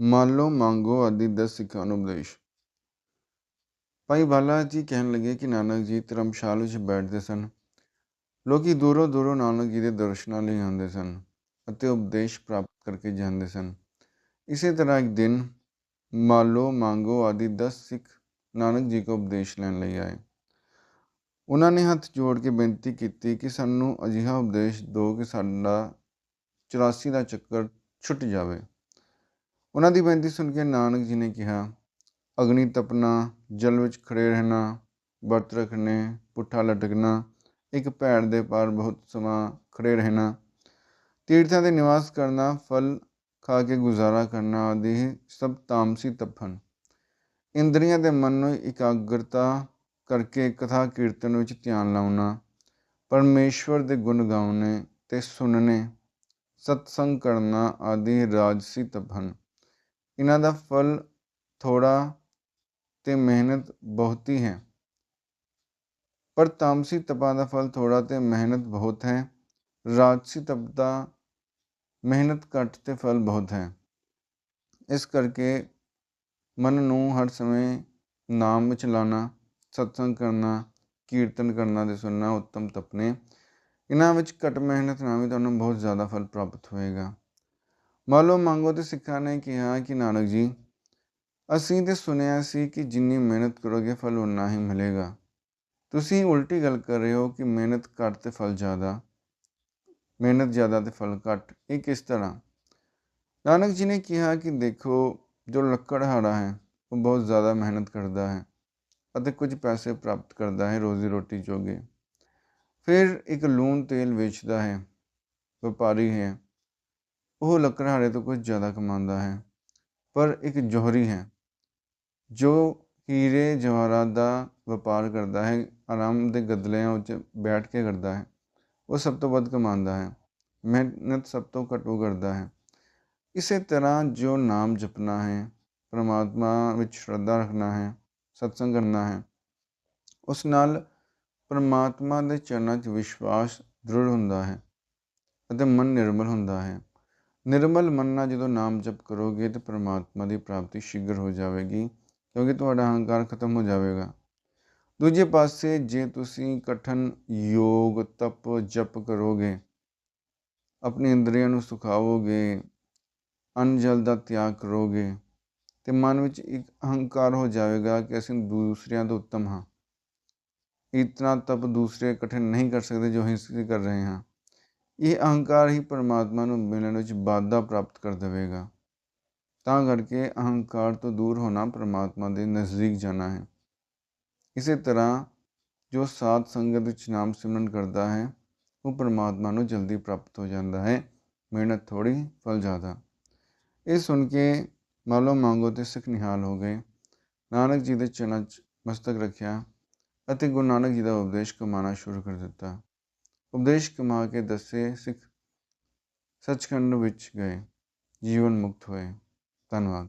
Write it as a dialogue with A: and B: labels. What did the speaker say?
A: ਮੰਨ ਲਓ ਮੰਗੋ ਆਦਿ ਦਸ ਸਿੱਖਾਂ ਨੂੰ ਉਪਦੇਸ਼ ਭਾਈ ਬਾਲਾ ਜੀ ਕਹਿਣ ਲੱਗੇ ਕਿ ਨਾਨਕ ਜੀ ਧਰਮਸ਼ਾਲ ਵਿੱਚ ਬੈਠਦੇ ਸਨ। ਲੋਕੀ ਦੂਰੋਂ ਦੂਰੋਂ ਨਾਨਕ ਜੀ ਦੇ ਦਰਸ਼ਨਾਂ ਲਈ ਆਉਂਦੇ ਸਨ ਅਤੇ ਉਪਦੇਸ਼ ਪ੍ਰਾਪਤ ਕਰਕੇ ਜਾਂਦੇ ਸਨ। ਇਸੇ ਤਰ੍ਹਾਂ ਇੱਕ ਦਿਨ ਮਾਲੋ ਮੰਗੋ ਆਦਿ 10 ਸਿੱਖ ਨਾਨਕ ਜੀ ਕੋ ਉਪਦੇਸ਼ ਲੈਣ ਲਈ ਆਏ। ਉਹਨਾਂ ਨੇ ਹੱਥ ਜੋੜ ਕੇ ਬੇਨਤੀ ਕੀਤੀ ਕਿ ਸਾਨੂੰ ਅਜਿਹਾ ਉਪਦੇਸ਼ ਦਿਓ ਕਿ ਸਾਡਾ 84 ਦਾ ਚੱਕਰ ਛੁੱਟ ਜਾਵੇ। ਉਹਨਾਂ ਦੀ ਬੇਨਤੀ ਸੁਣ ਕੇ ਨਾਨਕ ਜੀ ਨੇ ਕਿਹਾ, ਅਗਨੀ ਤਪਨਾ ਜਲ ਵਿੱਚ ਖੜੇ ਰਹਿਣਾ, ਵਰਤ ਰੱਖਣੇ, ਪੁੱਠਾ ਲਟਕਣਾ, ਇੱਕ ਭੈਣ ਦੇ ਪਾਰ ਬਹੁਤ ਸਮਾਂ ਖੜੇ ਰਹਿਣਾ, ਤੀਰਥਾਂ ਦੇ ਨਿਵਾਸ ਕਰਨਾ, ਫਲ ਖਾ ਕੇ ਗੁਜ਼ਾਰਾ ਕਰਨਾ ਆਦਿ ਸਭ ਤਾਮਸੀ ਤਪ ਹਨ ਇੰਦਰੀਆਂ ਦੇ ਮਨ ਨੂੰ ਇਕਾਗਰਤਾ ਕਰਕੇ ਕਥਾ ਕੀਰਤਨ ਵਿੱਚ ਧਿਆਨ ਲਾਉਣਾ, ਪਰਮੇਸ਼ਵਰ ਦੇ ਗੁਣ ਗਾਉਣੇ ਤੇ ਸੁਣਨੇ, ਸਤਸੰਗ ਕਰਨਾ ਆਦਿ ਰਾਜਸੀ ਤਪ ਹਨ ਇਹਨਾਂ ਦਾ ਫਲ ਥੋੜਾ ਤੇ ਮਿਹਨਤ ਬਹੁਤੀ ਹੈ ਪਰ ਤਾਮਸੀ ਤਪਾ ਦਾ ਫਲ ਥੋੜਾ ਤੇ ਮਿਹਨਤ ਬਹੁਤ ਹੈ। ਰਾਜਸੀ ਤਪ ਦਾ ਮਿਹਨਤ ਘੱਟ ਤੇ ਫਲ ਬਹੁਤ ਹੈ। ਇਸ ਕਰਕੇ ਮਨ ਨੂੰ ਹਰ ਸਮੇਂ ਨਾਮ ਵਿੱਚ ਲਾਣਾ ਸਤਸੰਗ ਕਰਨਾ, ਕੀਰਤਨ ਕਰਨਾ ਤੇ ਸੁਣਨਾ ਉੱਤਮ ਤਪ ਇਹਨਾਂ ਵਿੱਚ ਘੱਟ ਮਿਹਨਤ ਨਾਲ ਵੀ ਤੁਹਾਨੂੰ ਬਹੁਤ ਜ਼ਿਆਦਾ ਫਲ ਪ੍ਰਾਪਤ ਹੋਏਗਾ। ਮੰਨ ਲਓ ਮੰਗੋ ਤੇ ਸਿੱਖਾਂ ਨੇ ਕਿਹਾ ਕਿ ਨਾਨਕ ਜੀ ਅਸੀਂ ਤੇ ਸੁਣਿਆ ਸੀ ਕਿ ਜਿੰਨੀ ਮਿਹਨਤ ਕਰੋਗੇ ਫਲ ਉਨਾ ਹੀ ਮਿਲੇਗਾ ਤੁਸੀਂ ਉਲਟੀ ਗੱਲ ਕਰ ਰਹੇ ਹੋ ਕਿ ਮਿਹਨਤ ਘੱਟ ਤੇ ਫਲ ਜ਼ਿਆਦਾ ਮਿਹਨਤ ਜ਼ਿਆਦਾ ਤੇ ਫਲ ਘੱਟ ਇਹ ਕਿਸ ਤਰ੍ਹਾਂ ਨਾਨਕ ਜੀ ਨੇ ਕਿਹਾ ਕਿ ਦੇਖੋ ਜੋ ਲੱਕੜਹਾਰਾ ਹੈ ਉਹ ਬਹੁਤ ਜ਼ਿਆਦਾ ਮਿਹਨਤ ਕਰਦਾ ਹੈ ਅਤੇ ਕੁਝ ਪੈਸੇ ਪ੍ਰਾਪਤ ਕਰਦਾ ਹੈ ਰੋਜ਼ੀ ਰੋਟੀ ਜੋਗੇ ਫਿਰ ਇੱਕ ਲੂਣ ਤੇਲ ਵੇਚਦਾ ਹੈ ਵਪਾਰੀ ਹੈ ਉਹ ਲੱਕੜਹਾਰੇ ਤੋਂ ਕੁਝ ਜ਼ਿਆਦਾ ਕਮਾਉਂਦਾ ਹੈ, ਪਰ ਇੱਕ ਜੋਹਰੀ ਹੈ, ਜੋ ਹੀਰੇ ਜਵਾਹਰਾਤ ਦਾ ਵਪਾਰ ਕਰਦਾ ਹੈ, ਆਰਾਮ ਦੇ ਗਦਲਿਆਂ ਉੱਤੇ ਬੈਠ ਕੇ ਕਰਦਾ ਹੈ, ਉਹ ਸਭ ਤੋਂ ਵੱਧ ਕਮਾਉਂਦਾ ਹੈ, ਮਿਹਨਤ ਸਭ ਤੋਂ ਘੱਟੋ ਕਰਦਾ ਹੈ। ਇਸੇ ਤਰ੍ਹਾਂ ਜੋ ਨਾਮ ਜਪਣਾ ਹੈ, ਪਰਮਾਤਮਾ ਵਿੱਚ ਸ਼ਰਧਾ ਰੱਖਣਾ ਹੈ, ਸਤਸੰਗ ਕਰਨਾ ਹੈ, ਉਸ ਨਾਲ ਪਰਮਾਤਮਾ ਦੇ ਚਰਨਾਂ 'ਚ ਵਿਸ਼ਵਾਸ ਦ੍ਰਿੜ ਹੁੰਦਾ ਹੈ ਅਤੇ ਮਨ ਨਿਰਮਲ ਹੁੰਦਾ ਹੈ। ਨਿਰਮਲ ਮਨ ਨਾਲ ਜਦੋਂ ਨਾਮ ਜਪ ਕਰੋਗੇ ਤਾਂ ਪਰਮਾਤਮਾ ਦੀ ਪ੍ਰਾਪਤੀ ਸ਼ੀਘਰ ਹੋ ਜਾਵੇਗੀ, ਕਿਉਂਕਿ ਤੁਹਾਡਾ ਅਹੰਕਾਰ ਖਤਮ ਹੋ ਜਾਵੇਗਾ। ਦੂਜੇ ਪਾਸੇ ਜੇ ਤੁਸੀਂ ਕਠਨ ਯੋਗ ਤਪ ਜਪ ਕਰੋਗੇ, ਆਪਣੀ ਇੰਦਰੀਆਂ ਨੂੰ ਸੁਖਾਵੋਗੇ ਅੰਨ ਜਲ ਦਾ ਤਿਆਗ ਕਰੋਗੇ, ਤੇ ਮਨ ਵਿੱਚ ਇੱਕ ਅਹੰਕਾਰ ਹੋ ਜਾਵੇਗਾ ਕਿ ਅਸੀਂ ਦੂਸਰਿਆਂ ਤੋਂ ਉੱਤਮ ਹਾਂ। ਇਤਨਾ ਤਪ ਦੂਸਰੇ ਕਠਿਨ ਨਹੀਂ ਕਰ ਸਕਦੇ ਜੋ ਅਸੀਂ ਕਰ ਰਹੇ ਹਾਂ। ਇਹ ਅਹੰਕਾਰ ਹੀ ਪਰਮਾਤਮਾ ਨੂੰ ਮਿਲਣ ਵਿੱਚ ਬਾਧਾ ਪ੍ਰਾਪਤ ਕਰ ਦੇਵੇਗਾ। ਤਾਂ ਕਰਕੇ ਅਹੰਕਾਰ ਤੋਂ ਦੂਰ ਹੋਣਾ ਪਰਮਾਤਮਾ ਦੇ ਨਜ਼ਦੀਕ ਜਾਣਾ ਹੈ। ਇਸੇ ਤਰ੍ਹਾਂ ਜੋ ਸਾਧ ਸੰਗਤ ਵਿੱਚ ਨਾਮ ਸਿਮਰਨ ਕਰਦਾ ਹੈ, ਉਹ ਪਰਮਾਤਮਾ ਨੂੰ ਜਲਦੀ ਪ੍ਰਾਪਤ ਹੋ ਜਾਂਦਾ ਹੈ। ਮਿਹਨਤ ਥੋੜੀ ਫਲ ਜ਼ਿਆਦਾ। ਇਹ ਸੁਣ ਕੇ ਮਾਲੋ ਮੰਗੋ ਤੇ ਸਿੱਖ ਨਿਹਾਲ ਹੋ ਗਏ। ਨਾਨਕ ਜੀ ਦੇ ਚਰਨਾਂ 'ਚ ਮਸਤਕ ਰੱਖਿਆ ਅਤੇ ਗੁਰੂ ਨਾਨਕ ਜੀ ਦਾ ਉਪਦੇਸ਼ ਕਮਾਣਾ ਸ਼ੁਰੂ ਕਰ ਦਿੱਤਾ। ਉਪਦੇਸ਼ ਕਮਾ ਕੇ ਦੱਸੇ ਸਿੱਖ ਸੱਚਖੰਡ ਵਿੱਚ ਗਏ ਜੀਵਨ ਮੁਕਤ ਹੋਏ। ਧੰਨਵਾਦ।